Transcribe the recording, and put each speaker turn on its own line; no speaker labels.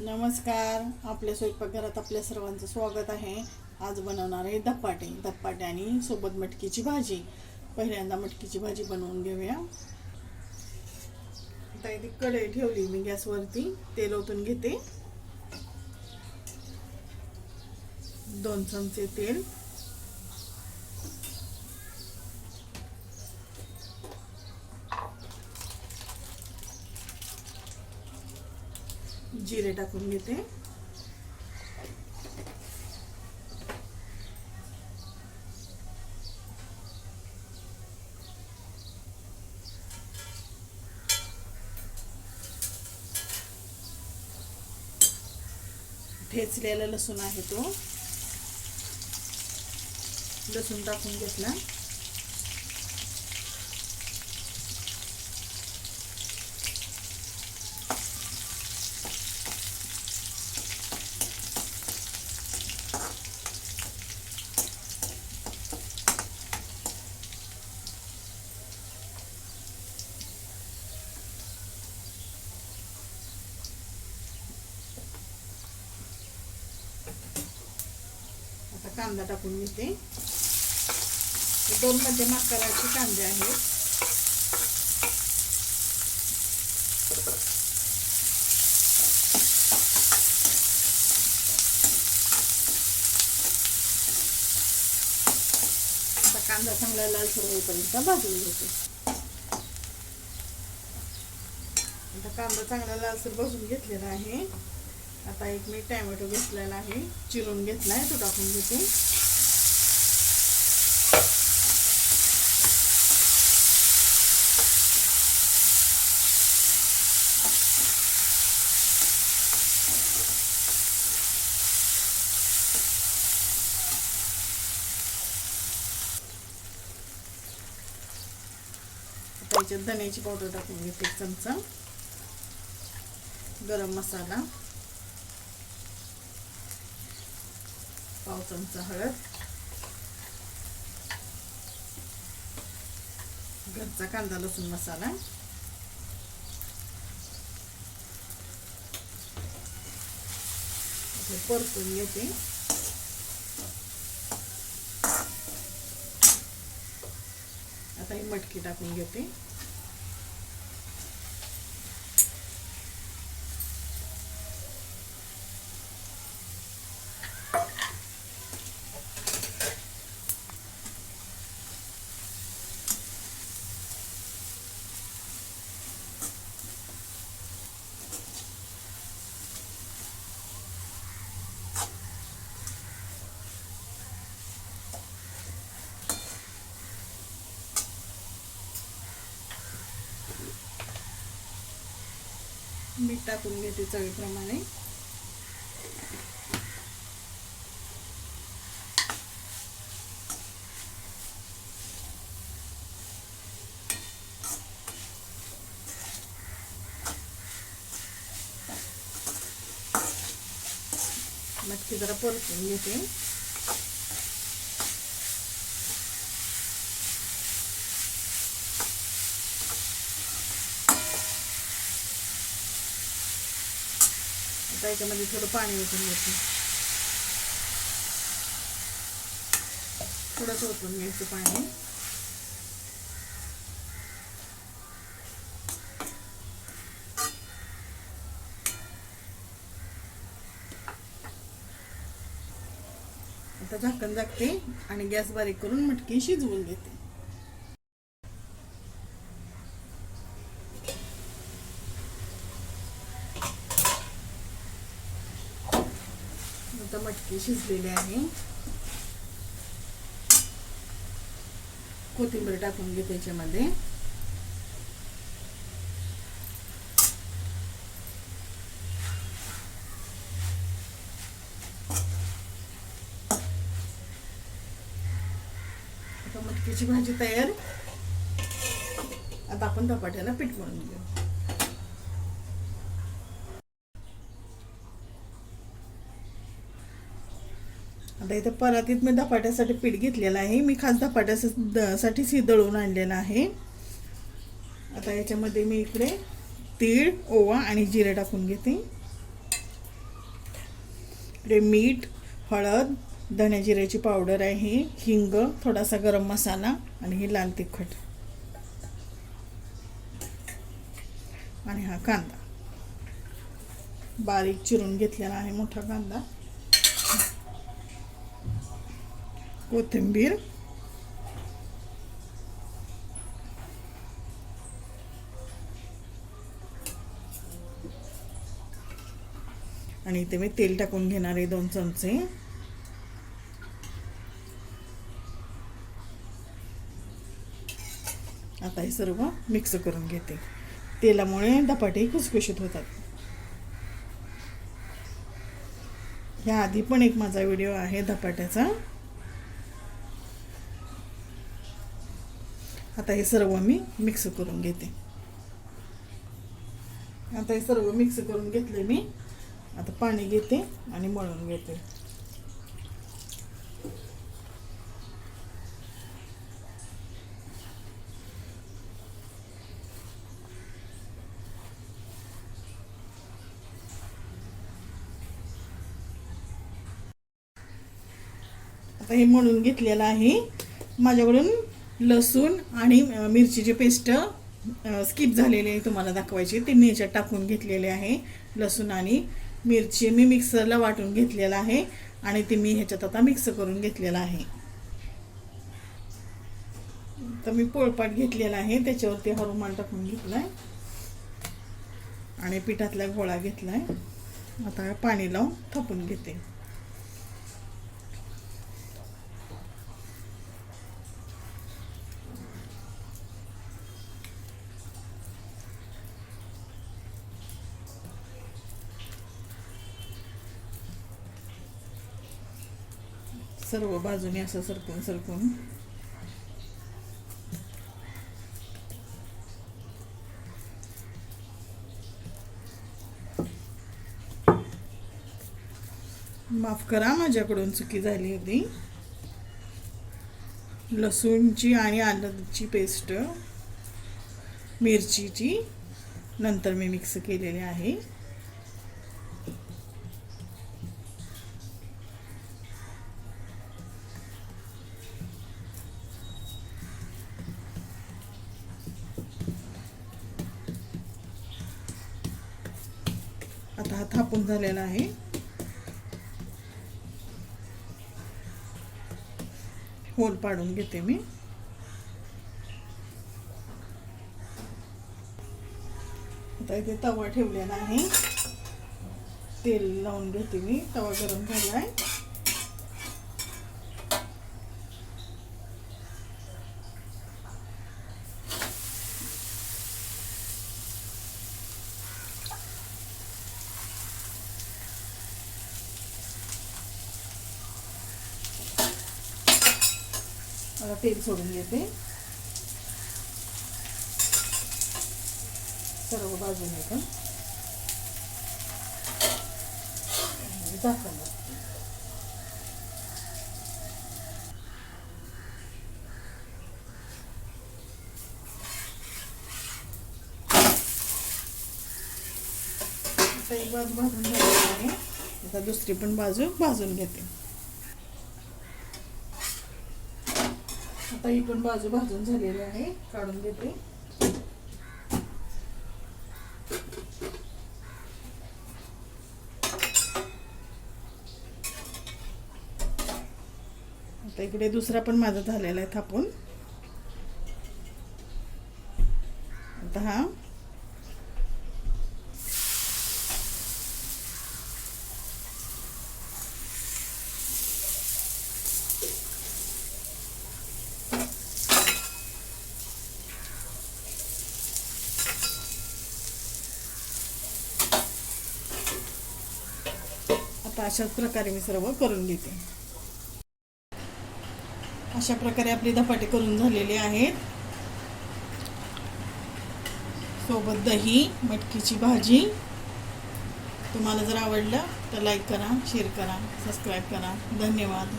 नमस्कार. आपल्या स्वयंपाकघरात आपल्या सर्वांचं स्वागत आहे. आज बनवणार आहे धपाटे. धपाटे आणि सोबत मटकीची भाजी. पहिल्यांदा मटकीची भाजी बनवून घेऊया. आता इथे कढई ठेवली मी गॅसवरती. तेल ओतून घेते. दोन चमचे तेल. जिरे टाकून घेते. ठेचलेला लसूण आहे तो. लसूण टाकून घेतला. कांदा टाकून घेते. दोन मध्यम आकाराचे कांदे आहेत. आता कांदा चांगला लालसर होईपर्यंत भाजून घेते. आता कांदा चांगला लालसर भाजून घेतलेला आहे. आता एक मी टॅमॅटो घेतलेला आहे. चिरून घेतला आहे तो टाकून घेते. त्याच्यात धन्याची पावडर टाकून घेते एक चमचा. गरम मसाला. पाव चमचा हळद घरचा कांदा लसूण मसाला हे परतून घेते आता ही मटकी टाकून घेते मीठ टाकून घेते चवीप्रमाणे. मटकी जरा परतून घेते. आता याच्यामध्ये थोडं पाणी ओतून घेते. थोडंसं ओतून घ्यायचं पाणी. आता झाकण झाकते आणि गॅस बारीक करून मटकी शिजवून घेते. आता मटकी शिजलेली आहे. कोथिंबीर टाकून घे त्याच्यामध्ये आता मटकीची भाजी तयार. आता आपण धपाट्याला पीठ मळून घेऊ. आता इथे परातीत मी धपाट्यासाठी पीठ घेतलेलं आहे. मी खास धपाट्यासाठीच ही दळून आणलेलं आहे. आता याच्यामध्ये मी इकडे तीळ ओवा आणि जिरे टाकून घेते. इकडे मीठ हळद धण्या जिऱ्याची पावडर आहे हिंग थोडासा गरम मसाला आणि हे लाल तिखट. आणि हा कांदा. बारीक चिरून घेतलेला आहे मोठा कांदा. कोथिंबीर. आणि इथे मी तेल टाकून घेणार आहे दोन चमचे. आता हे सर्व मिक्स करून घेते. तेलामुळे धपाटे खुसखुशीत होतात. ह्या आधी पण एक माझा व्हिडिओ आहे धपाट्याचा. आता हे सर्व मी मिक्स करून घेते. आता हे सर्व मिक्स करून घेतले मी. आता पाणी घेते आणि मळून घेते. आता हे मळून घेतलेलं आहे. माझ्याकडून लसूण आणि मिरचीची पेस्ट स्किप झालेली आहे तुम्हाला दाखवायची. ते मी याच्यात टाकून घेतलेले आहे लसूण आणि मिरची. मी मिक्सरला वाटून घेतलेला आहे आणि ते मी ह्याच्यात आता मिक्स करून घेतलेलं आहे. तर मी पोळपाट घेतलेला आहे. त्याच्यावरती हा रुमाल टाकून घेतलाय. आणि पिठातला गोळा घेतलाय. आता पाणी लावून थापून घेते. सर्व बाजूने असं सरकून सरकून. माफ करा माझ्याकडून चुकी झाली होती. लसूणची आणि आलूची पेस्ट मिरचीची नंतर मी मिक्स केलेली आहे. आता हा थापून झालेला आहे. होल पाडून घेते मी. आता इथे तवा ठेवलेला आहे. तेल लावून घेते मी. तवा गरम झाला आहे तेल सोडून घेते सर्व पण आणि झाकण एक बाजू भाजून दुसरी पण बाजू भाजून ही पण बाजू भाजून झालेली आहे काढून देते आता इकडे दुसरा पण माझा झालेला आहे थापून आता हा तर अशाच प्रकारे मी सर्व करून घेते. अशा प्रकारे आपली धपाटे करून झालेले आहेत. सोबत दही मटकीची भाजी. तुम्हाला जर आवडलं तर लाईक करा शेअर करा सबस्क्राईब करा. धन्यवाद.